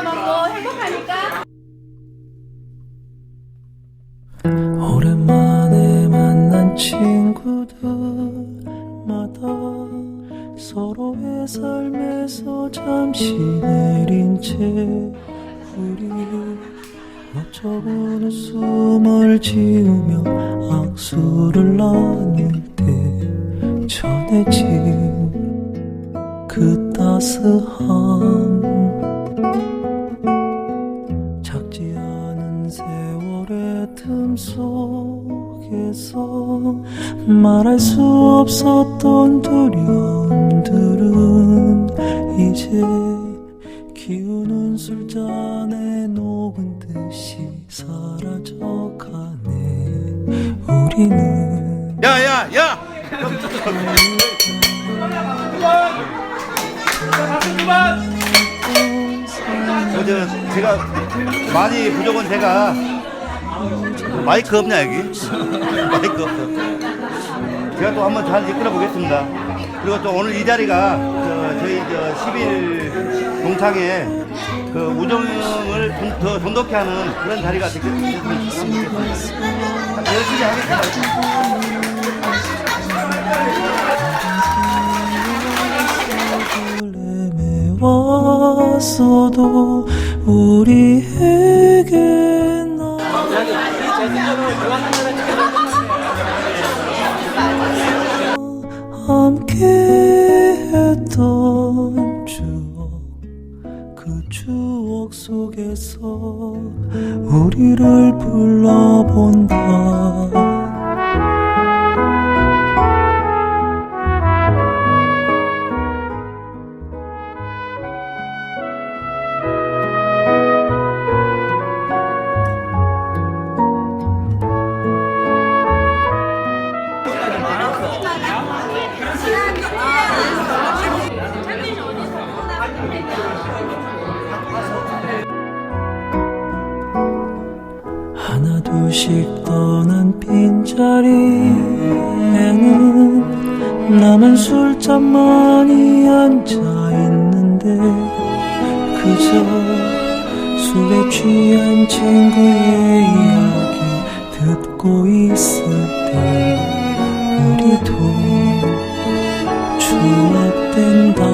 엄마 먹고 행복하니까. 오랜만에 만난 친구들마다 서로의 삶에서 잠시 내린 채 우리 멋쩍은 웃음을 지우며 악수를 나눌 때 전해진 그 따스함 틈 속에서 말할 수 없었던 두려움들은 이제 기우는 술잔에 녹은 듯이 사라져가네 우리는 야야 야! 저, 저, 제가 많이 부족은 제가 마이크 없냐 여기? 마이크 없어. 제가 또 한번 잘 이끌어 보겠습니다. 그리고 또 오늘 이 자리가 저, 저희 저 10일 동창회 그 우정을 돈- 더 돈독히 하는 그런 자리가 되겠습니다. 열심히 하겠습니다. 함께했던 추억 그 추억 속에서 우리를 불러본다 둘씩 떠난 빈자리에는 남은 술잔만이 앉아있는데 그저 술에 취한 친구의 이야기 듣고 있을 때 우리도 추억된다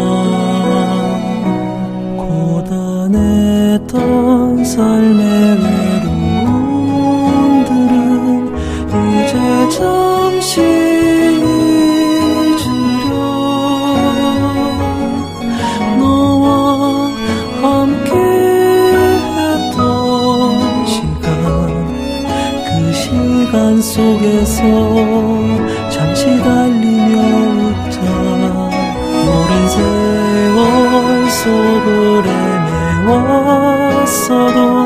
시간 속에서 잠시 달리며 웃자. 오랜 세월 속을 헤매왔어도